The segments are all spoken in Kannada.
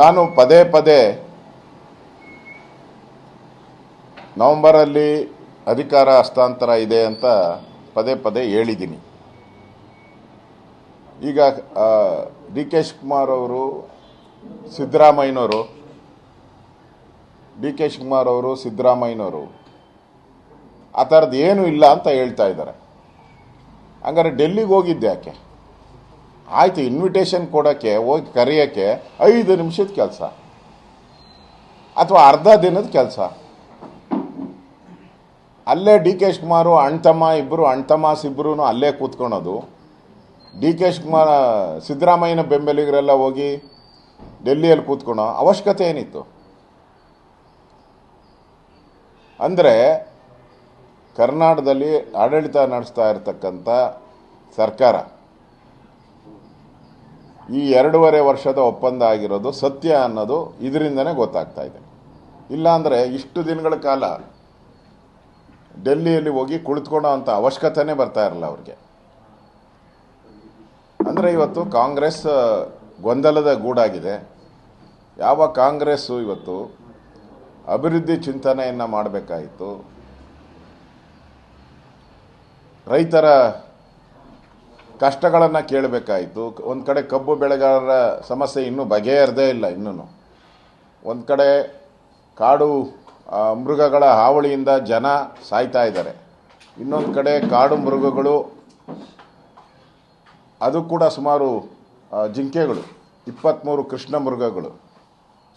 ನಾನು ಪದೇ ಪದೇ ನವೆಂಬರಲ್ಲಿ ಅಧಿಕಾರ ಹಸ್ತಾಂತರ ಇದೆ ಅಂತ ಪದೇ ಪದೇ ಹೇಳಿದ್ದೀನಿ. ಈಗ ಡಿ ಕೆ ಶಿವಕುಮಾರ್ ಅವರು, ಸಿದ್ದರಾಮಯ್ಯನವರು, ಡಿ ಕೆ ಶಿವಕುಮಾರ್ ಅವರು, ಸಿದ್ದರಾಮಯ್ಯನವರು, ಆ ಥರದ್ದು ಏನೂ ಇಲ್ಲ ಅಂತ ಹೇಳ್ತಾ ಇದ್ದಾರೆ. ಹಂಗಾರೆ ಡೆಲ್ಲಿಗೆ ಹೋಗಿದ್ದೆ ಯಾಕೆ? ಆಯಿತು ಇನ್ವಿಟೇಷನ್ ಕೊಡೋಕ್ಕೆ, ಹೋಗಿ ಕರೆಯೋಕ್ಕೆ ಐದು ನಿಮಿಷದ ಕೆಲಸ. ಅಥವಾ ಅರ್ಧ ದಿನದ ಕೆಲಸ. ಅಲ್ಲೇ ಡಿ ಕೆ ಶಿವಕುಮಾರು ಅಣ್ತಮ್ಮ ಇಬ್ಬರು ಅಣ್ತಮಾಸ್ ಇಬ್ಬರೂ ಅಲ್ಲೇ ಕೂತ್ಕೊಳೋದು. ಡಿ ಕೆ ಶಿವಕುಮಾರ, ಸಿದ್ದರಾಮಯ್ಯನ ಬೆಂಬಲಿಗರೆಲ್ಲ ಹೋಗಿ ಡೆಲ್ಲಿಯಲ್ಲಿ ಕೂತ್ಕೊಳೋ ಅವಶ್ಯಕತೆ ಏನಿತ್ತು? ಅಂದರೆ ಕರ್ನಾಟಕದಲ್ಲಿ ಆಡಳಿತ ನಡೆಸ್ತಾ ಇರತಕ್ಕಂಥ ಸರ್ಕಾರ ಈ ಎರಡೂವರೆ ವರ್ಷದ ಒಪ್ಪಂದ ಆಗಿರೋದು ಸತ್ಯ ಅನ್ನೋದು ಇದರಿಂದನೇ ಗೊತ್ತಾಗ್ತಾ ಇದೆ. ಇಲ್ಲಾಂದರೆ ಇಷ್ಟು ದಿನಗಳ ಕಾಲ ಡೆಲ್ಲಿಯಲ್ಲಿ ಹೋಗಿ ಕುಳಿತುಕೊಳ್ಳೋ ಅಂಥ ಅವಶ್ಯಕತೆನೇ ಬರ್ತಾ ಇರಲ್ಲ ಅವ್ರಿಗೆ. ಅಂದರೆ ಇವತ್ತು ಕಾಂಗ್ರೆಸ್ ಗೊಂದಲದ ಗೂಡಾಗಿದೆ. ಯಾವ ಕಾಂಗ್ರೆಸ್ಸು ಇವತ್ತು ಅಭಿವೃದ್ಧಿ ಚಿಂತನೆಯನ್ನು ಮಾಡಬೇಕಾಯಿತು ರೈತರ ಕಷ್ಟಗಳನ್ನು ಕೇಳಬೇಕಾಯಿತು. ಒಂದು ಕಡೆ ಕಬ್ಬು ಬೆಳೆಗಾರರ ಸಮಸ್ಯೆ ಇನ್ನೂ ಬಗೆಹರದೇ ಇಲ್ಲ ಇನ್ನೂ ಒಂದು ಕಡೆ ಕಾಡು ಮೃಗಗಳ ಹಾವಳಿಯಿಂದ ಜನ ಸಾಯ್ತಾ ಇದ್ದಾರೆ. ಇನ್ನೊಂದು ಕಡೆ ಕಾಡು ಮೃಗಗಳು, ಅದು ಕೂಡ ಸುಮಾರು ಜಿಂಕೆಗಳು ಇಪ್ಪತ್ತ್ಮೂರು ಕೃಷ್ಣ ಮೃಗಗಳು.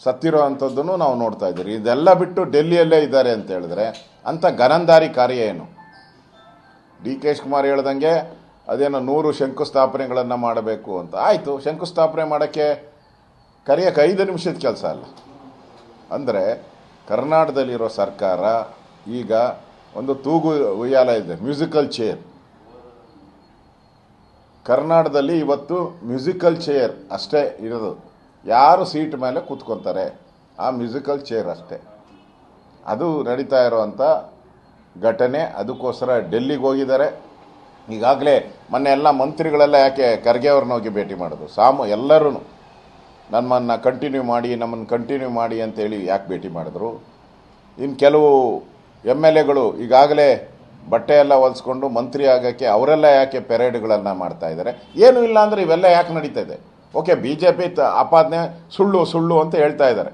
ಸತ್ತಿರೋ ಅಂಥದ್ದನ್ನು ನಾವು ನೋಡ್ತಾ ಇದ್ದೀರಿ. ಇದೆಲ್ಲ ಬಿಟ್ಟು ಡೆಲ್ಲಿಯಲ್ಲೇ ಇದ್ದಾರೆ ಅಂತ ಹೇಳಿದ್ರೆ ಅಂಥ ಗನಂದಾರಿ ಕಾರ್ಯ ಏನು? ಡಿ ಕೆ ಶಿವಕುಮಾರ್ ಹೇಳ್ದಂಗೆ ಅದೇನೋ ನೂರು ಶಂಕುಸ್ಥಾಪನೆಗಳನ್ನು ಮಾಡಬೇಕು ಅಂತ. ಆಯಿತು, ಶಂಕುಸ್ಥಾಪನೆ ಮಾಡೋಕ್ಕೆ ಕರೆಯೋಕೆ ಐದು ನಿಮಿಷದ ಕೆಲಸ ಅಲ್ಲ. ಅಂದರೆ ಕರ್ನಾಟಕದಲ್ಲಿರೋ ಸರ್ಕಾರ ಈಗ ಒಂದು ತೂಗು ಉಯ್ಯಾಲ ಇದೆ, ಮ್ಯೂಸಿಕಲ್ ಚೇರ್. ಕರ್ನಾಟಕದಲ್ಲಿ ಇವತ್ತು ಮ್ಯೂಸಿಕಲ್ ಚೇರ್ ಅಷ್ಟೇ ಇರೋದು. ಯಾರು ಸೀಟ್ ಮೇಲೆ ಕೂತ್ಕೊತಾರೆ, ಆ ಮ್ಯೂಸಿಕಲ್ ಚೇರ್ ಅಷ್ಟೇ. ಅದು ನಡೀತಾ ಇರೋವಂಥ ಘಟನೆ. ಅದಕ್ಕೋಸ್ಕರ ಡೆಲ್ಲಿಗೆ ಹೋಗಿದ್ದಾರೆ. ಈಗಾಗಲೇ ಮೊನ್ನೆ ಎಲ್ಲ ಮಂತ್ರಿಗಳೆಲ್ಲ ಯಾಕೆ ಖರ್ಗೆ ಅವ್ರನ್ನ ಹೋಗಿ ಭೇಟಿ ಮಾಡೋದು? ಸಾಮು ಎಲ್ಲರೂ ನಮ್ಮನ್ನು ಕಂಟಿನ್ಯೂ ಮಾಡಿ, ನಮ್ಮನ್ನು ಕಂಟಿನ್ಯೂ ಮಾಡಿ ಅಂತೇಳಿ ಯಾಕೆ ಭೇಟಿ ಮಾಡಿದ್ರು? ಇನ್ನು ಕೆಲವು ಎಂ ಎಲ್ ಎಗಳು ಈಗಾಗಲೇ ಬಟ್ಟೆ ಎಲ್ಲ ಹೊಲಿಸ್ಕೊಂಡು ಮಂತ್ರಿ ಆಗೋಕ್ಕೆ ಅವರೆಲ್ಲ ಯಾಕೆ ಪೆರೇಡ್ಗಳನ್ನು ಮಾಡ್ತಾ ಇದ್ದಾರೆ? ಏನೂ ಇಲ್ಲ ಅಂದರೆ ಇವೆಲ್ಲ ಯಾಕೆ ನಡೀತಾ ಇದೆ? ಓಕೆ, ಬಿ ಜೆ ಪಿ ಆಪಾದನೆ ಸುಳ್ಳು ಸುಳ್ಳು ಅಂತ ಹೇಳ್ತಾ ಇದ್ದಾರೆ.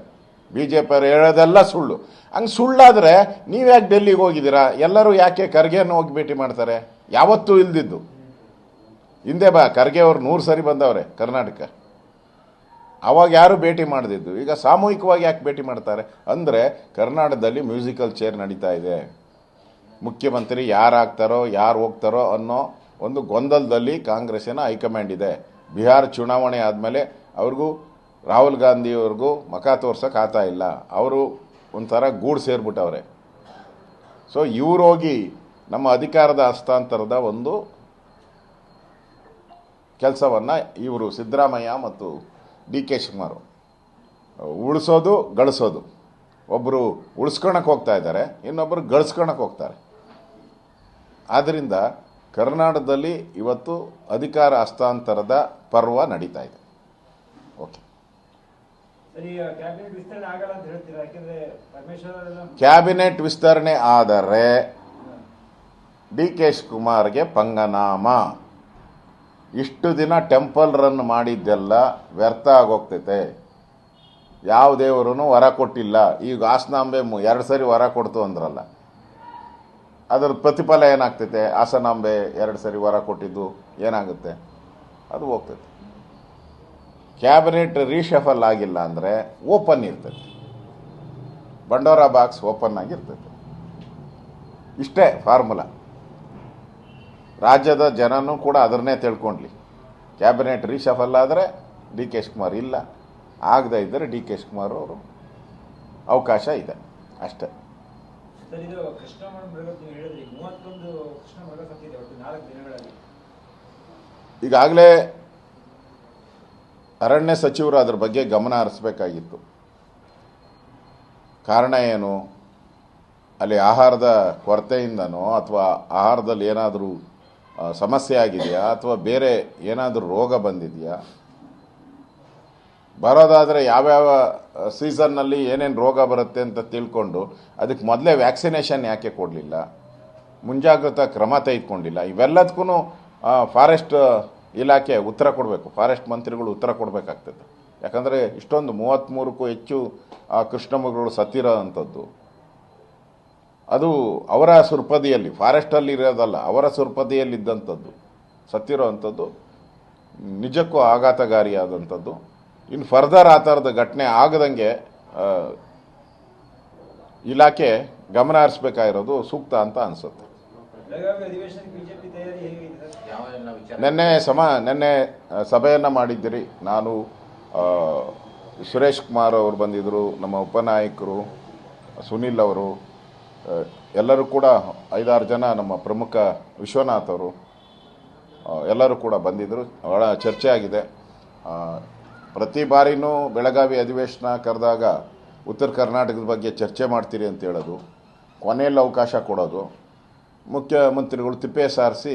ಬಿ ಜೆ ಪಿಯವರು ಹೇಳೋದೆಲ್ಲ ಸುಳ್ಳು. ಹಂಗೆ ಸುಳ್ಳಾದರೆ ನೀವು ಯಾಕೆ ಡೆಲ್ಲಿಗೆ ಹೋಗಿದ್ದೀರಾ? ಎಲ್ಲರೂ ಯಾಕೆ ಖರ್ಗೆಯನ್ನು ಹೋಗಿ ಭೇಟಿ ಮಾಡ್ತಾರೆ? ಯಾವತ್ತೂ ಇಲ್ದಿದ್ದು. ಹಿಂದೆ ಬಾ, ಖರ್ಗೆ ಅವರು ನೂರು ಸರಿ ಬಂದವ್ರೆ ಕರ್ನಾಟಕ. ಅವಾಗ ಯಾರು ಭೇಟಿ ಮಾಡದಿದ್ದು? ಈಗ ಸಾಮೂಹಿಕವಾಗಿ ಯಾಕೆ ಭೇಟಿ ಮಾಡ್ತಾರೆ? ಅಂದರೆ ಕರ್ನಾಟಕದಲ್ಲಿ ಮ್ಯೂಸಿಕಲ್ ಚೇರ್ ನಡೀತಾ ಇದೆ. ಮುಖ್ಯಮಂತ್ರಿ ಯಾರು ಆಗ್ತಾರೋ, ಯಾರು ಹೋಗ್ತಾರೋ ಅನ್ನೋ ಒಂದು ಗೊಂದಲದಲ್ಲಿ ಕಾಂಗ್ರೆಸ್ಸಿನ ಹೈಕಮಾಂಡ್ ಇದೆ. ಬಿಹಾರ ಚುನಾವಣೆ ಆದಮೇಲೆ ಅವ್ರಿಗೂ ರಾಹುಲ್ ಗಾಂಧಿಯವ್ರಿಗೂ ಮಖ ತೋರ್ಸೋಕೆ ಆಗ್ತಾ ಇಲ್ಲ. ಅವರು ಒಂಥರ ಗೂಡು ಸೇರಿಬಿಟ್ಟವ್ರೆ. ಸೊ ಇವರೋಗಿ ನಮ್ಮ ಅಧಿಕಾರದ ಹಸ್ತಾಂತರದ ಒಂದು ಕೆಲಸವನ್ನು ಇವರು ಸಿದ್ದರಾಮಯ್ಯ ಮತ್ತು ಡಿ ಕೆ ಶಿವಕುಮಾರ್ ಉಳಿಸೋದು, ಗಳಿಸೋದು. ಒಬ್ಬರು ಉಳಿಸ್ಕೊಳಕ್ಕೆ ಹೋಗ್ತಾ ಇದ್ದಾರೆ ಇನ್ನೊಬ್ಬರು ಗಳಿಸ್ಕೊಳಕ್ಕೆ ಹೋಗ್ತಾರೆ. ಆದ್ದರಿಂದ ಕರ್ನಾಟಕದಲ್ಲಿ ಇವತ್ತು ಅಧಿಕಾರ ಹಸ್ತಾಂತರದ ಪರ್ವ ನಡೀತಾ ಇದೆ. ಓಕೆ ಕ್ಯಾಬಿನೆಟ್ ವಿಸ್ತರಣೆ ಆದರೆ ಡಿ ಕೆ ಶಿವಕುಮಾರ್ಗೆ ಪಂಗನಾಮ. ಇಷ್ಟು ದಿನ ಟೆಂಪಲ್ ರನ್ ಮಾಡಿದ್ದೆಲ್ಲ ವ್ಯರ್ಥ ಆಗೋಗ್ತೈತೆ. ಯಾವ ದೇವರೂ ವರ ಕೊಟ್ಟಿಲ್ಲ. ಈಗ ಹಾಸನಾಂಬೆ ಎರಡು ಸರಿ ವರ ಕೊಡ್ತು ಅಂದ್ರಲ್ಲ. ಅದರ ಪ್ರತಿಫಲ ಏನಾಗ್ತೈತೆ? ಹಾಸನಾಂಬೆ ಎರಡು ಸರಿ ವರ ಕೊಟ್ಟಿದ್ದು ಏನಾಗುತ್ತೆ? ಅದು ಹೋಗ್ತೈತೆ. ಕ್ಯಾಬಿನೆಟ್ ರೀಶಫಲ್ ಆಗಿಲ್ಲ ಅಂದರೆ ಓಪನ್ ಇರ್ತೈತೆ ಬಂಡೋರ ಬಾಕ್ಸ್ ಓಪನ್ ಆಗಿರ್ತೈತೆ ಇಷ್ಟೇ ಫಾರ್ಮುಲಾ ರಾಜ್ಯದ ಜನನೂ ಕೂಡ ಅದನ್ನೇ ತಿಳ್ಕೊಂಡ್ಲಿ. ಕ್ಯಾಬಿನೆಟ್ ರೀಶಫಲ್ ಆದರೆ ಡಿ ಕೆ ಶಿವಕುಮಾರ್ ಇಲ್ಲ. ಆಗದೇ ಇದ್ದರೆ ಡಿ ಕೆ ಶಿವಕುಮಾರ್ ಅವರು ಅವಕಾಶ ಇದೆ. ಅಷ್ಟೇ. ಸರ್ ಇದು ಕೃಷ್ಣ ಮೃಗ ನೀವು ಹೇಳಿದ್ರಿ ಮೂವತ್ತೊಂದು ಕೃಷ್ಣ ಮೃಗ ಸತ್ತಿದೆ ಒಟ್ಟು ನಾಲ್ಕು ದಿನಗಳಲ್ಲಿ ಈಗಾಗಲೇ ಅರಣ್ಯ ಸಚಿವರು ಅದರ ಬಗ್ಗೆ ಗಮನ ಹರಿಸ್ಬೇಕಾಗಿತ್ತು. ಕಾರಣ ಏನು? ಅಲ್ಲಿ ಆಹಾರದ ಕೊರತೆಯಿಂದನೋ ಅಥವಾ ಆಹಾರದಲ್ಲಿ ಏನಾದರೂ ಸಮಸ್ಯೆ ಆಗಿದೆಯಾ ಅಥವಾ ಬೇರೆ ಏನಾದರೂ ರೋಗ ಬಂದಿದೆಯಾ? ಬರೋದಾದರೆ ಯಾವ್ಯಾವ ಸೀಸನ್ನಲ್ಲಿ ಏನೇನು ರೋಗ ಬರುತ್ತೆ ಅಂತ ತಿಳ್ಕೊಂಡು ಅದಕ್ಕೆ ಮೊದಲೇ ವ್ಯಾಕ್ಸಿನೇಷನ್ ಯಾಕೆ ಕೊಡಲಿಲ್ಲ? ಮುಂಜಾಗ್ರತಾ ಕ್ರಮ ತೆಗೆದುಕೊಂಡಿಲ್ಲ. ಇವೆಲ್ಲದಕ್ಕೂ ಫಾರೆಸ್ಟ್ ಇಲಾಖೆ ಉತ್ತರ ಕೊಡಬೇಕು. ಫಾರೆಸ್ಟ್ ಮಂತ್ರಿಗಳು ಉತ್ತರ ಕೊಡಬೇಕಾಗ್ತದೆ. ಯಾಕಂದರೆ ಇಷ್ಟೊಂದು ಮೂವತ್ತ್ಮೂರಕ್ಕೂ ಹೆಚ್ಚು ಆ ಕೃಷ್ಣಮೃಗಗಳು ಸತ್ತಿರೋ ಅಂಥದ್ದು ಅದು ಅವರ ಸುರ್ಪದಿಯಲ್ಲಿ, ಫಾರೆಸ್ಟಲ್ಲಿ ಇರೋದಲ್ಲ, ಅವರ ಸುರ್ಪದಿಯಲ್ಲಿದ್ದಂಥದ್ದು, ಸತ್ತಿರೋ ಅಂಥದ್ದು, ನಿಜಕ್ಕೂ ಆಘಾತಕಾರಿಯಾದಂಥದ್ದು. ಇನ್ನು ಫರ್ದರ್ ಆ ಥರದ ಘಟನೆ ಆಗದಂಗೆ ಇಲಾಖೆ ಗಮನ ಹರಿಸ್ಬೇಕಾಗಿರೋದು ಸೂಕ್ತ ಅಂತ ಅನಿಸುತ್ತೆ. ನಿನ್ನೆ ಸಮ ನಿನ್ನೆ ಸಭೆಯನ್ನು ಮಾಡಿದ್ದಿರಿ. ನಾನು ಸುರೇಶ್ ಕುಮಾರ್ ಅವರು ಬಂದಿದ್ದರು ನಮ್ಮ ಉಪನಾಯಕರು ಸುನಿಲ್ ಅವರು ಎಲ್ಲರೂ ಕೂಡ ಐದಾರು ಜನ ನಮ್ಮ ಪ್ರಮುಖ ವಿಶ್ವನಾಥ್ ಅವರು ಎಲ್ಲರೂ ಕೂಡ ಬಂದಿದ್ದರು ಭಾಳ ಚರ್ಚೆ ಆಗಿದೆ. ಪ್ರತಿ ಬಾರಿನೂ ಬೆಳಗಾವಿ ಅಧಿವೇಶನ ಕರೆದಾಗ ಉತ್ತರ ಕರ್ನಾಟಕದ ಬಗ್ಗೆ ಚರ್ಚೆ ಮಾಡ್ತೀರಿ ಅಂತ ಹೇಳೋದು ಕೊನೆಯಲ್ಲಿ ಅವಕಾಶ ಕೊಡೋದು ಮುಖ್ಯಮಂತ್ರಿಗಳು ತಿಪ್ಪೆ ಸಾರಿಸಿ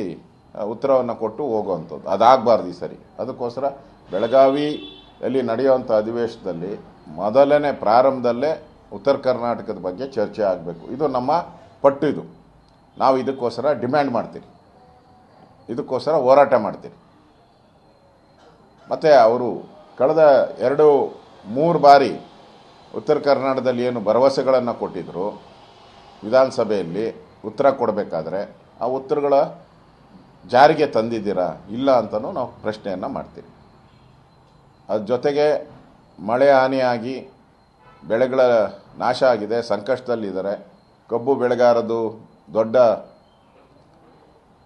ಉತ್ತರವನ್ನು ಕೊಟ್ಟು ಹೋಗುವಂಥದ್ದು. ಅದಾಗಬಾರ್ದು ಈ ಸರಿ. ಅದಕ್ಕೋಸ್ಕರ ಬೆಳಗಾವಿಯಲ್ಲಿ ನಡೆಯುವಂಥ ಅಧಿವೇಶನದಲ್ಲಿ ಮೊದಲನೇ ಪ್ರಾರಂಭದಲ್ಲೇ ಉತ್ತರ ಕರ್ನಾಟಕದ ಬಗ್ಗೆ ಚರ್ಚೆ ಆಗಬೇಕು. ಇದು ನಮ್ಮ ಪಟ್ಟು ಇದು. ನಾವು ಇದಕ್ಕೋಸ್ಕರ ಡಿಮ್ಯಾಂಡ್ ಮಾಡ್ತೀವಿ ಇದಕ್ಕೋಸ್ಕರ ಹೋರಾಟ ಮಾಡ್ತೀರಿ. ಮತ್ತು ಅವರು ಕಳೆದ ಎರಡು, ಮೂರು ಬಾರಿ ಉತ್ತರ ಕರ್ನಾಟಕದಲ್ಲಿ ಏನು ಭರವಸೆಗಳನ್ನು ಕೊಟ್ಟಿದ್ದರು ವಿಧಾನಸಭೆಯಲ್ಲಿ ಉತ್ತರ ಕೊಡಬೇಕಾದ್ರೆ ಆ ಉತ್ತರಗಳ ಜಾರಿಗೆ ತಂದಿದ್ದೀರಾ ಇಲ್ಲ ಅಂತಲೂ ನಾವು ಪ್ರಶ್ನೆಯನ್ನು ಮಾಡ್ತೀವಿ. ಅದ್ರ ಜೊತೆಗೆ ಮಳೆ ಹಾನಿಯಾಗಿ ಬೆಳೆಗಳ ನಾಶ ಆಗಿದೆ, ಸಂಕಷ್ಟದಲ್ಲಿದ್ದಾರೆ, ಕಬ್ಬು ಬೆಳೆಗಾರದು ದೊಡ್ಡ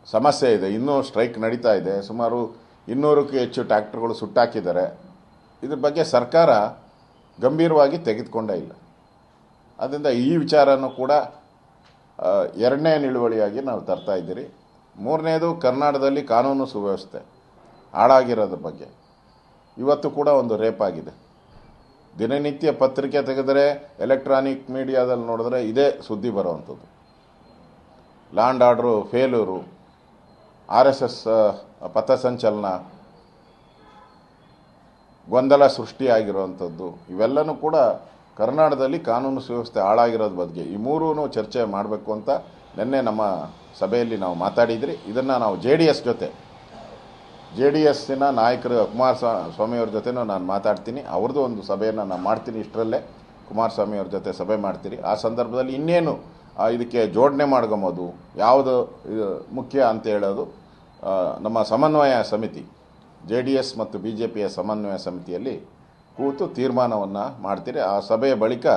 ಸಮಸ್ಯೆ ಇದೆ, ಇನ್ನೂ ಸ್ಟ್ರೈಕ್ ನಡೀತಾ ಇದೆ, ಸುಮಾರು ಇನ್ನೂರಕ್ಕೂ ಹೆಚ್ಚು ಟ್ಯಾಕ್ಟರ್ಗಳು ಸುಟ್ಟಾಕಿದ್ದಾರೆ. ಇದ್ರ ಬಗ್ಗೆ ಸರ್ಕಾರ ಗಂಭೀರವಾಗಿ ತೆಗೆದುಕೊಂಡೇ ಇಲ್ಲ. ಅದರಿಂದ ಈ ವಿಚಾರನೂ ಕೂಡ ಎರಡನೇ ನಿಲುವಳಿಯಾಗಿ ನಾವು ತರ್ತಾ ಇದ್ದೀರಿ. ಮೂರನೇದು ಕರ್ನಾಟಕದಲ್ಲಿ ಕಾನೂನು ಸುವ್ಯವಸ್ಥೆ ಹಾಳಾಗಿರೋದ್ರ ಬಗ್ಗೆ. ಇವತ್ತು ಕೂಡ ಒಂದು ರೇಪ್ ಆಗಿದೆ. ದಿನನಿತ್ಯ ಪತ್ರಿಕೆ ತೆಗೆದರೆ, ಎಲೆಕ್ಟ್ರಾನಿಕ್ ಮೀಡಿಯಾದಲ್ಲಿ ನೋಡಿದ್ರೆ ಇದೇ ಸುದ್ದಿ ಬರುವಂಥದ್ದು. Land order failure, R S S ಪಥಸಂಚಲನ ಗೊಂದಲ ಸೃಷ್ಟಿಯಾಗಿರುವಂಥದ್ದು, ಇವೆಲ್ಲನೂ ಕೂಡ ಕರ್ನಾಟಕದಲ್ಲಿ ಕಾನೂನು ಸುವ್ಯವಸ್ಥೆ ಹಾಳಾಗಿರೋದ್ರ ಬಗ್ಗೆ ಈ ಮೂರೂ ಚರ್ಚೆ ಮಾಡಬೇಕು ಅಂತ ನಿನ್ನೆ ನಮ್ಮ ಸಭೆಯಲ್ಲಿ ನಾವು ಮಾತಾಡಿದ್ರಿ. ಇದನ್ನು ನಾವು ಜೆ ಡಿ ಎಸ್ ಜೊತೆ, ಜೆ ಡಿ ಎಸ್ಸಿನ ನಾಯಕರು ಕುಮಾರಸ್ವಾಮಿಯವ್ರ ಜೊತೆನೂ ನಾನು ಮಾತಾಡ್ತೀನಿ. ಅವ್ರದ್ದು ಒಂದು ಸಭೆಯನ್ನು ನಾನು ಮಾಡ್ತೀನಿ ಇಷ್ಟರಲ್ಲೇ. ಕುಮಾರಸ್ವಾಮಿಯವ್ರ ಜೊತೆ ಸಭೆ ಮಾಡ್ತೀರಿ. ಆ ಸಂದರ್ಭದಲ್ಲಿ ಇನ್ನೇನು ಇದಕ್ಕೆ ಜೋಡಣೆ ಮಾಡ್ಕೊಂಬೋದು ಯಾವುದು ಮುಖ್ಯ ಅಂತ ಹೇಳೋದು ನಮ್ಮ ಸಮನ್ವಯ ಸಮಿತಿ, ಜೆ ಡಿ ಎಸ್ ಮತ್ತು ಬಿ ಜೆ ಪಿಯ ಸಮನ್ವಯ ಸಮಿತಿಯಲ್ಲಿ ಕೂತು ತೀರ್ಮಾನವನ್ನು ಮಾಡ್ತೀರಿ. ಆ ಸಭೆಯ ಬಳಿಕ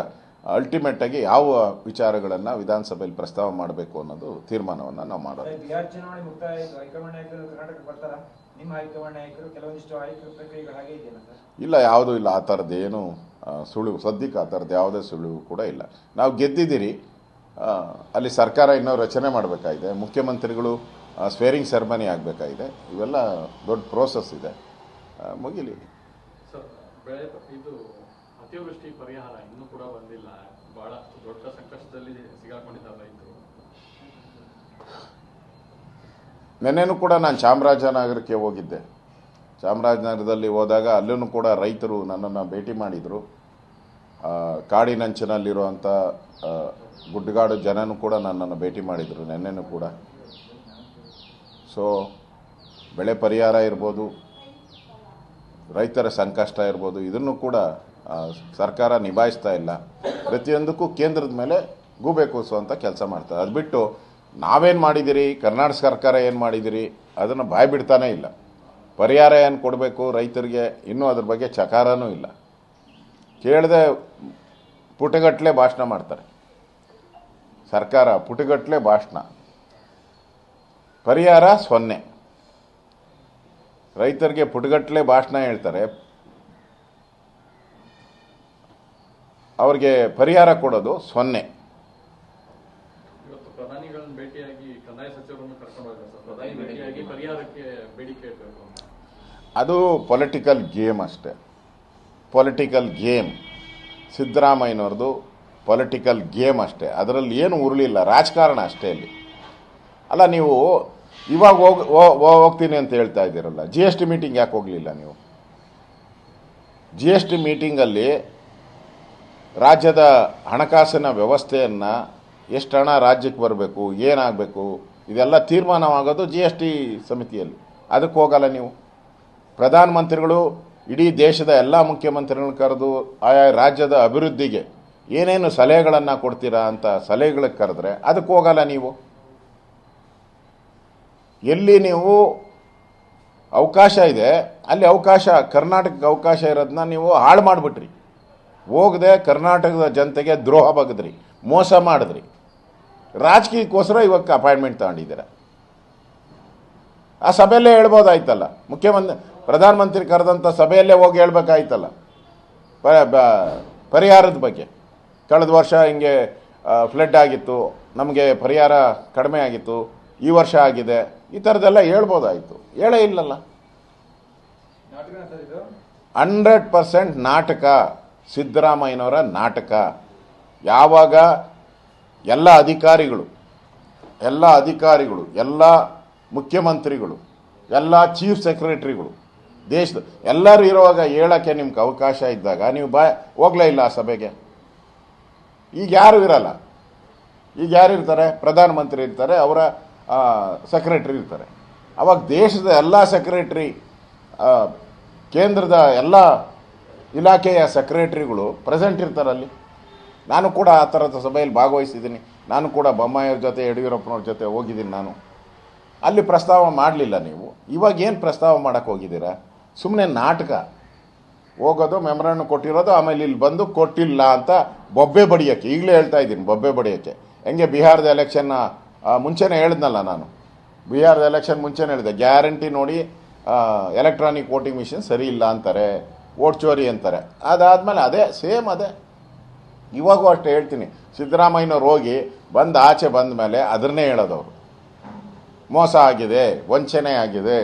ಅಲ್ಟಿಮೇಟಾಗಿ ಯಾವ ವಿಚಾರಗಳನ್ನು ವಿಧಾನಸಭೆಯಲ್ಲಿ ಪ್ರಸ್ತಾವ ಮಾಡಬೇಕು ಅನ್ನೋದು ತೀರ್ಮಾನವನ್ನು ನಾವು ಮಾಡೋದು. ಇಲ್ಲ ಯಾವುದೂ ಇಲ್ಲ. ಆ ಥರದ್ದೇನು ಏನು ಸುಳಿವು ಸದ್ಯಕ್ಕೆ ಆ ಥರದ್ದು ಯಾವುದೇ ಸುಳಿವು ಕೂಡ ಇಲ್ಲ. ನಾವು ಗೆದ್ದಿದ್ದೀರಿ. ಅಲ್ಲಿ ಸರ್ಕಾರ ಇನ್ನೂ ರಚನೆ ಮಾಡಬೇಕಾಗಿದೆ. ಮುಖ್ಯಮಂತ್ರಿಗಳು ಸ್ವೇರಿಂಗ್ ಸೆರೆಮನಿ ಆಗಬೇಕಾಗಿದೆ. ಇವೆಲ್ಲ ದೊಡ್ಡ ಪ್ರೋಸೆಸ್ ಇದೆ. ಮುಗಿಲಿ. ಬೆಳೆ ಇದು ಅತಿವೃಷ್ಟಿ ಪರಿಹಾರ ಇನ್ನೂ ಕೂಡ ಬಂದಿಲ್ಲ. ಬಹಳ ದೊಡ್ಡ ಸಂಕಷ್ಟದಲ್ಲಿ ಸಿಗಾಕೊಂಡಿದ್ದಾರೆ ರೈತರು. ನಿನ್ನೆನೂ ಕೂಡ ನಾನು ಚಾಮರಾಜನಗರಕ್ಕೆ ಹೋಗಿದ್ದೆ. ಚಾಮರಾಜನಗರದಲ್ಲಿ ಹೋದಾಗ ಅಲ್ಲೂ ಕೂಡ ರೈತರು ನನ್ನನ್ನು ಭೇಟಿ ಮಾಡಿದರು. ಕಾಡಿನಂಚಿನಲ್ಲಿರುವಂಥ ಗುಡ್ಡಗಾಡು ಜನನೂ ಕೂಡ ನನ್ನನ್ನು ಭೇಟಿ ಮಾಡಿದರು ನೆನ್ನೆನೂ ಕೂಡ. ಸೊ ಬೆಳೆ ಪರಿಹಾರ ಇರ್ಬೋದು. ರೈತರ ಸಂಕಷ್ಟ ಇರ್ಬೋದು, ಇದನ್ನು ಕೂಡ ಸರ್ಕಾರ ನಿಭಾಯಿಸ್ತಾ ಇಲ್ಲ. ಪ್ರತಿಯೊಂದಕ್ಕೂ ಕೇಂದ್ರದ ಮೇಲೆ ಗೂಬೆ ಅಂತ ಕೆಲಸ ಮಾಡ್ತಾರೆ. ಅದು ಬಿಟ್ಟು ನಾವೇನು ಮಾಡಿದ್ದೀರಿ ಕರ್ನಾಟಕ ಸರ್ಕಾರ ಏನು ಮಾಡಿದ್ದೀರಿ ಅದನ್ನು ಬಾಯಿ ಬಿಡ್ತಾನೇ ಇಲ್ಲ. ಪರಿಹಾರ ಏನು ಕೊಡಬೇಕು ರೈತರಿಗೆ? ಇನ್ನೂ ಅದ್ರ ಬಗ್ಗೆ ಚಕಾರನೂ ಇಲ್ಲ. ಕೇಳದೆ ಪುಟಗಟ್ಟಲೆ ಭಾಷಣ ಮಾಡ್ತಾರೆ. ಸರ್ಕಾರ ಪುಟಗಟ್ಟಲೆ ಭಾಷಣ. ಪರಿಹಾರ ಸೊನ್ನೆ. ರೈತರಿಗೆ ಪುಟಗಟ್ಟಲೆ ಭಾಷಣ ಹೇಳ್ತಾರೆ. ಅವ್ರಿಗೆ ಪರಿಹಾರ ಕೊಡೋದು ಸೊನ್ನೆ. ಇವತ್ತು ಪ್ರಧಾನಿಗಳನ್ನ ಭೇಟಿಯಾಗಿ ಕಂದಾಯ ಸಚಿವರನ್ನು ಕರ್ಕೊಂಡು ಹೋಗಿದ್ದಾರೆ ಪ್ರಧಾನಿ ಭೇಟಿಯಾಗಿ ಪರಿಹಾರಕ್ಕೆ ಬೇಡಿಕೆ ಇಡಬೇಕು ಅಂತ. ಅದು ಪೊಲಿಟಿಕಲ್ ಗೇಮ್ ಅಷ್ಟೇ. ಪೊಲಿಟಿಕಲ್ ಗೇಮ್ ಸಿದ್ದರಾಮಯ್ಯನವ್ರದ್ದು ಪೊಲಿಟಿಕಲ್ ಗೇಮ್ ಅಷ್ಟೇ. ಅದರಲ್ಲಿ ಏನು ಉರುಳಿಲ್ಲ. ರಾಜಕಾರಣ ಅಷ್ಟೇ ಅಲ್ಲಿ ಅಲ್ಲ ನೀವು ಇವಾಗ ಹೋಗಿ ಹೋಗ್ತೀನಿ ಅಂತ ಹೇಳ್ತಾ ಇದ್ದೀರಲ್ಲ ಜಿ ಎಸ್ ಟಿ ಮೀಟಿಂಗ್ ಯಾಕೆ ಹೋಗಲಿಲ್ಲ ನೀವು? ಜಿ ಎಸ್ ಟಿ ಮೀಟಿಂಗಲ್ಲಿ ರಾಜ್ಯದ ಹಣಕಾಸಿನ ವ್ಯವಸ್ಥೆಯನ್ನು ಎಷ್ಟು ಹಣ ರಾಜ್ಯಕ್ಕೆ ಬರಬೇಕು, ಏನಾಗಬೇಕು, ಇದೆಲ್ಲ ತೀರ್ಮಾನವಾಗೋದು ಜಿ ಎಸ್ ಟಿ ಸಮಿತಿಯಲ್ಲಿ. ಅದಕ್ಕೆ ಹೋಗಲ್ಲ ನೀವು. ಪ್ರಧಾನಮಂತ್ರಿಗಳು ಇಡೀ ದೇಶದ ಎಲ್ಲ ಮುಖ್ಯಮಂತ್ರಿಗಳನ್ನ ಕರೆದು, ಆಯಾ ರಾಜ್ಯದ ಅಭಿವೃದ್ಧಿಗೆ ಏನೇನು ಸಲಹೆಗಳನ್ನು ಕೊಡ್ತೀರಾ ಅಂತ ಸಲಹೆಗಳಿಗೆ ಕರೆದ್ರೆ ಅದಕ್ಕೆ ಹೋಗಲ್ಲ ನೀವು. ಎಲ್ಲಿ ನೀವು ಅವಕಾಶ ಇದೆ, ಅಲ್ಲಿ ಅವಕಾಶ, ಕರ್ನಾಟಕಕ್ಕೆ ಅವಕಾಶ ಇರೋದನ್ನ ನೀವು ಹಾಳು ಮಾಡಿಬಿಟ್ರಿ. ಹೋಗದೆ ಕರ್ನಾಟಕದ ಜನತೆಗೆ ದ್ರೋಹ ಬಗದ್ರಿ, ಮೋಸ ಮಾಡಿದ್ರಿ. ರಾಜಕೀಯಕ್ಕೋಸ್ಕರ ಇವಾಗ ಅಪಾಯಿಂಟ್ಮೆಂಟ್ ತಗೊಂಡಿದ್ದೀರ. ಆ ಸಭೆಯಲ್ಲೇ ಹೇಳ್ಬೋದಾಯ್ತಲ್ಲ. ಮುಖ್ಯಮಂತ್ರಿ, ಪ್ರಧಾನಮಂತ್ರಿ ಕರೆದಂಥ ಸಭೆಯಲ್ಲೇ ಹೋಗಿ ಹೇಳ್ಬೇಕಾಯ್ತಲ್ಲ. ಪರಿಹಾರದ ಬಗ್ಗೆ. ಕಳೆದ ವರ್ಷ ಹಿಂಗೆ ಫ್ಲಡ್ ಆಗಿತ್ತು, ನಮಗೆ ಪರಿಹಾರ ಕಡಿಮೆ ಆಗಿತ್ತು, ಈ ವರ್ಷ ಆಗಿದೆ. ಈ ಥರದ್ದೆಲ್ಲ ಹೇಳ್ಬೋದಾಯಿತು. ಹೇಳೇ ಇಲ್ಲಲ್ಲ. ಹಂಡ್ರೆಡ್ ಪರ್ಸೆಂಟ್ ನಾಟಕ, ಸಿದ್ದರಾಮಯ್ಯನವರ ನಾಟಕ. ಯಾವಾಗ ಎಲ್ಲ ಅಧಿಕಾರಿಗಳು ಎಲ್ಲ ಅಧಿಕಾರಿಗಳು, ಎಲ್ಲ ಮುಖ್ಯಮಂತ್ರಿಗಳು, ಎಲ್ಲ ಚೀಫ್ ಸೆಕ್ರೆಟರಿಗಳು, ದೇಶದ ಎಲ್ಲರೂ ಇರುವಾಗ ಹೇಳೋಕ್ಕೆ ನಿಮ್ಗೆ ಅವಕಾಶ ಇದ್ದಾಗ ನೀವು ಬಾ, ಹೋಗಲೇ ಇಲ್ಲ ಆ ಸಭೆಗೆ. ಈಗ ಯಾರು ಇರಲ್ಲ. ಈಗ ಯಾರು ಇರ್ತಾರೆ? ಪ್ರಧಾನಮಂತ್ರಿ ಇರ್ತಾರೆ. ಅವರ ಸೆಕ್ರೆಟರಿ ಇರ್ತಾರೆ. ಅವಾಗ ದೇಶದ ಎಲ್ಲ ಸೆಕ್ರೆಟ್ರಿ ಕೇಂದ್ರದ ಎಲ್ಲ ಇಲಾಖೆಯ ಸೆಕ್ರೆಟ್ರಿಗಳು ಪ್ರೆಸೆಂಟ್ ಇರ್ತಾರಲ್ಲಿ ನಾನು ಕೂಡ ಆ ಥರದ ಸಭೆಯಲ್ಲಿ ಭಾಗವಹಿಸಿದ್ದೀನಿ. ನಾನು ಕೂಡ ಬೊಮ್ಮಾಯಿಯವ್ರ ಜೊತೆ, ಯಡಿಯೂರಪ್ಪನವ್ರ ಜೊತೆ ಹೋಗಿದ್ದೀನಿ ನಾನು. ಅಲ್ಲಿ ಪ್ರಸ್ತಾವ ಮಾಡಲಿಲ್ಲ ನೀವು. ಇವಾಗ ಏನು ಪ್ರಸ್ತಾವ ಮಾಡೋಕ್ಕೆ ಹೋಗಿದ್ದೀರಾ? ಸುಮ್ಮನೆ ನಾಟಕ. ಹೋಗೋದು ಮೆಮರನ್ನು ಕೊಟ್ಟಿರೋದು, ಆಮೇಲೆ ಇಲ್ಲಿ ಬಂದು ಕೊಟ್ಟಿಲ್ಲ ಅಂತ ಬೊಬ್ಬೆ ಬಡಿಯೋಕ್ಕೆ. ಈಗಲೇ ಹೇಳ್ತಾ ಇದ್ದೀನಿ, ಬೊಬ್ಬೆ ಬಡಿಯೋಕ್ಕೆ. ಹೆಂಗೆ ಬಿಹಾರದ ಎಲೆಕ್ಷನ್ನ ಮುಂಚೆನೇ ಹೇಳಿದ್ನಲ್ಲ ನಾನು. ಬಿ ಆರ್ ಎಲೆಕ್ಷನ್ ಮುಂಚೆನೇ ಹೇಳಿದೆ ಗ್ಯಾರಂಟಿ ನೋಡಿ ಎಲೆಕ್ಟ್ರಾನಿಕ್ ವೋಟಿಂಗ್ ಮಿಷಿನ್ ಸರಿ ಇಲ್ಲ ಅಂತಾರೆ ಓಟ್ ಚೋರಿ ಅಂತಾರೆ. ಅದಾದಮೇಲೆ ಅದೇ ಸೇಮ್ ಅದೇ. ಇವಾಗೂ ಅಷ್ಟೇ ಹೇಳ್ತೀನಿ. ಸಿದ್ದರಾಮಯ್ಯನವ್ರು ಹೋಗಿ ಬಂದು ಆಚೆ ಬಂದ ಮೇಲೆ ಅದನ್ನೇ ಹೇಳೋದವರು ಮೋಸ ಆಗಿದೆ, ವಂಚನೆ ಆಗಿದೆ,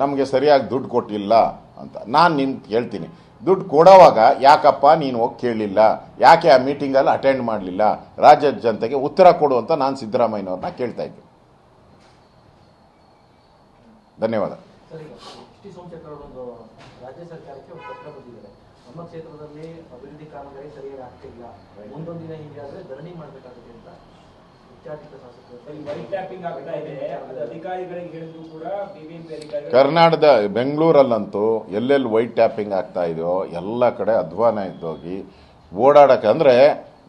ನಮಗೆ ಸರಿಯಾಗಿ ದುಡ್ಡು ಕೊಟ್ಟಿಲ್ಲ ಅಂತ. ನಾನು ನಿಂತು ಹೇಳ್ತೀನಿ. ದುಡ್ಡು ಕೊಡೋವಾಗ ಯಾಕಪ್ಪ ನೀನು ಹೋಗಿ ಕೇಳಲಿಲ್ಲ ಯಾಕೆ ಆ ಮೀಟಿಂಗಲ್ಲಿ ಅಟೆಂಡ್ ಮಾಡಲಿಲ್ಲ? ರಾಜ್ಯದ ಜನತೆಗೆ ಉತ್ತರ ಕೊಡು ಅಂತ ನಾನು ಸಿದ್ದರಾಮಯ್ಯನವ್ರನ್ನ ಕೇಳ್ತಾ ಇದ್ದೆ. ಧನ್ಯವಾದ. ಸರ್ ಈಗ ಎಚ್ ಟಿ ಸೋಮಶೇಖರ್ ಅವರೊಂದು ರಾಜ್ಯ ಸರ್ಕಾರಕ್ಕೆ ಒಂದು ಪತ್ರ ಬರೆದಿದ್ದಾರೆ. ನಮ್ಮ ಕ್ಷೇತ್ರದಲ್ಲಿ ಅಭಿವೃದ್ಧಿ ಕಾಮಗಾರಿ ಸರಿಯಾಗಿ ಆಗ್ತಿಲ್ಲ. ಮುಂದೊಂದು ದಿನ ಹೀಗೆ ಆದರೆ ಧರಣಿ ಮಾಡಬೇಕಾಗುತ್ತೆ ಅಂತ. ಕರ್ನಾಟಕದ ಬೆಂಗಳೂರಲ್ಲಂತೂ ಎಲ್ಲೆಲ್ಲಿ ವೈಟ್ ಟ್ಯಾಪಿಂಗ್ ಆಗ್ತಾ ಇದೆಯೋ ಎಲ್ಲ ಕಡೆ ಅಧ್ವಾನ ಇದ್ದೋಗಿ ಓಡಾಡಕ್ಕೆ ಅಂದರೆ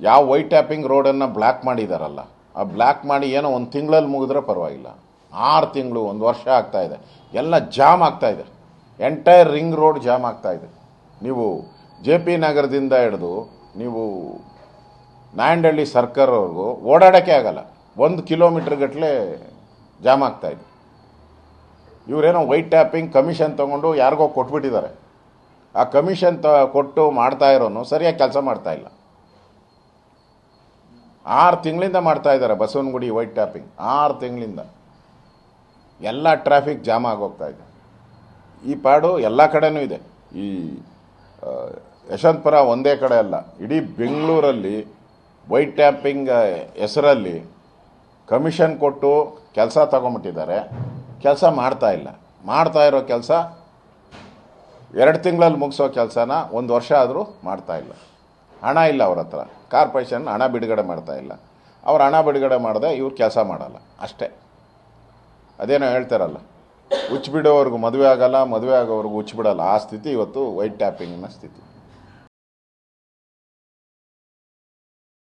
ಯಾವ ವೈಟ್ ಟ್ಯಾಪಿಂಗ್ ರೋಡನ್ನು ಬ್ಲ್ಯಾಕ್ ಮಾಡಿದಾರಲ್ಲ, ಆ ಬ್ಲ್ಯಾಕ್ ಮಾಡಿ ಏನೋ ಒಂದು ತಿಂಗಳಲ್ಲಿ ಮುಗಿದ್ರೆ ಪರವಾಗಿಲ್ಲ. ಆರು ತಿಂಗಳು, ಒಂದು ವರ್ಷ ಆಗ್ತಾ ಇದೆ. ಎಲ್ಲ ಜಾಮ್ ಆಗ್ತಾ ಇದೆ. ಎಂಟೈರ್ ರಿಂಗ್ ರೋಡ್ ಜಾಮ್ ಆಗ್ತಾ ಇದೆ. ನೀವು ಜೆ ಪಿ ನಗರದಿಂದ ಹಿಡಿದು ನೀವು ನಾಯಂಡಹಳ್ಳಿ ಸರ್ಕಾರವ್ರಿಗೂ ಓಡಾಡೋಕ್ಕೆ ಆಗಲ್ಲ. ಒಂದು ಕಿಲೋಮೀಟ್ರ್ ಗಟ್ಟಲೆ ಜಾಮ್ ಇದೆ. ಇವರೇನೋ ವೈಟ್ ಟ್ಯಾಪಿಂಗ್ ಕಮಿಷನ್ ತೊಗೊಂಡು ಯಾರಿಗೋ ಕೊಟ್ಬಿಟ್ಟಿದ್ದಾರೆ. ಆ ಕಮಿಷನ್ ತ, ಕೊಟ್ಟು ಮಾಡ್ತಾ ಇರೋನು ಸರಿಯಾಗಿ ಕೆಲಸ ಮಾಡ್ತಾ ಇಲ್ಲ. ಆರು ತಿಂಗಳಿಂದ ಮಾಡ್ತಾ ಇದ್ದಾರೆ ಬಸವನಗುಡಿ ವೈಟ್ ಟ್ಯಾಪಿಂಗ್. ಆರು ತಿಂಗಳಿಂದ. ಎಲ್ಲ ಟ್ರಾಫಿಕ್ ಜಾಮ್ ಆಗೋಗ್ತಾ ಇದೆ. ಈ ಪಾಡು ಎಲ್ಲ ಕಡೆನೂ ಇದೆ. ಈ ಯಶವಂತಪುರ ಒಂದೇ ಕಡೆ ಅಲ್ಲ. ಇಡೀ ಬೆಂಗಳೂರಲ್ಲಿ ವೈಟ್ ಟ್ಯಾಪಿಂಗ್ ಹೆಸರಲ್ಲಿ ಕಮಿಷನ್ ಕೊಟ್ಟು ಕೆಲಸ ತಗೊಂಬಿಟ್ಟಿದ್ದಾರೆ. ಕೆಲಸ ಮಾಡ್ತಾ ಇಲ್ಲ. ಮಾಡ್ತಾ ಇರೋ ಕೆಲಸ ಎರಡು ತಿಂಗಳಲ್ಲಿ ಮುಗಿಸೋ ಕೆಲಸನ ಒಂದು ವರ್ಷ ಆದರೂ ಮಾಡ್ತಾ ಇಲ್ಲ. ಹಣ ಇಲ್ಲ ಅವ್ರ ಹತ್ರ. ಕಾರ್ಪೊರೇಷನ್ ಹಣ ಬಿಡುಗಡೆ ಮಾಡ್ತಾ ಇಲ್ಲ. ಅವ್ರು ಹಣ ಬಿಡುಗಡೆ ಮಾಡದೆ ಇವ್ರು ಕೆಲಸ ಮಾಡಲ್ಲ. ಅಷ್ಟೇ. ಅದೇನೋ ಹೇಳ್ತಾರಲ್ಲ ಬಿಡೋವರೆಗೂ ಮದುವೆ ಆಗಲ್ಲ, ಮದುವೆ ಆಗೋವರೆಗೂ ಬಿಡಲ್ಲ ಆ ಸ್ಥಿತಿ ಇವತ್ತು ವೈಟ್ ಟ್ಯಾಪಿಂಗಿನ ಸ್ಥಿತಿ.